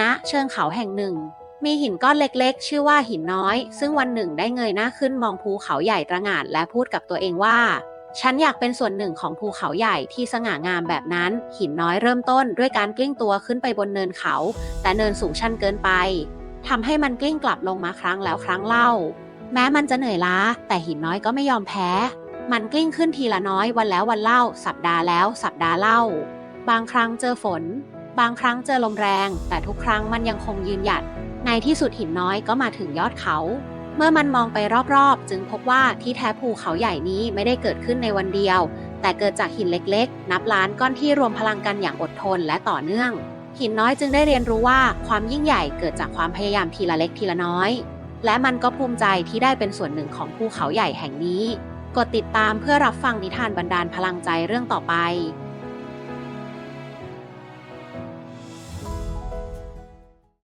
ณเชิงเขาแห่งหนึ่ง มีหินก้อนเล็กๆ ชื่อว่าหินน้อย ซึ่งวันหนึ่งได้เงยหน้าขึ้นมองภูเขาใหญ่ตระหง่านและพูดกับตัวเองว่า ฉันอยากเป็นส่วนหนึ่งของภูเขาใหญ่ที่สง่างามแบบนั้น หินน้อยเริ่มต้นด้วยการกลิ้งตัวขึ้นไปบนเนินเขา แต่เนินสูงชันเกินไปทำให้มันกลิ้งกลับลงมาครั้งแล้วครั้งเล่า แม้มันจะเหนื่อยล้า แต่หินน้อยก็ไม่ยอมแพ้ มันกลิ้งขึ้นทีละน้อยวันแล้ววันเล่า สัปดาห์แล้วสัปดาห์เล่า บางครั้งเจอฝน บางครั้งเจอลมแรง แต่ทุกครั้งมันยังคงยืนหยัด ในที่สุดหินน้อยก็มาถึงยอดเขา เมื่อมันมองไปรอบๆ จึงพบว่าที่แท้ภูเขาใหญ่นี้ไม่ได้เกิดขึ้นในวันเดียว แต่เกิดจากหินเล็กๆ นับล้านก้อนที่รวมพลังกันอย่างอดทนและต่อเนื่อง หินน้อยจึงได้เรียนรู้ว่าความยิ่งใหญ่เกิดจากความพยายามทีละเล็กทีละน้อย และมันก็ภูมิใจที่ได้เป็นส่วนหนึ่งของภูเขาใหญ่แห่งนี้ กดติดตามเพื่อรับฟังนิทานบรรดาลพลังใจเรื่องต่อไป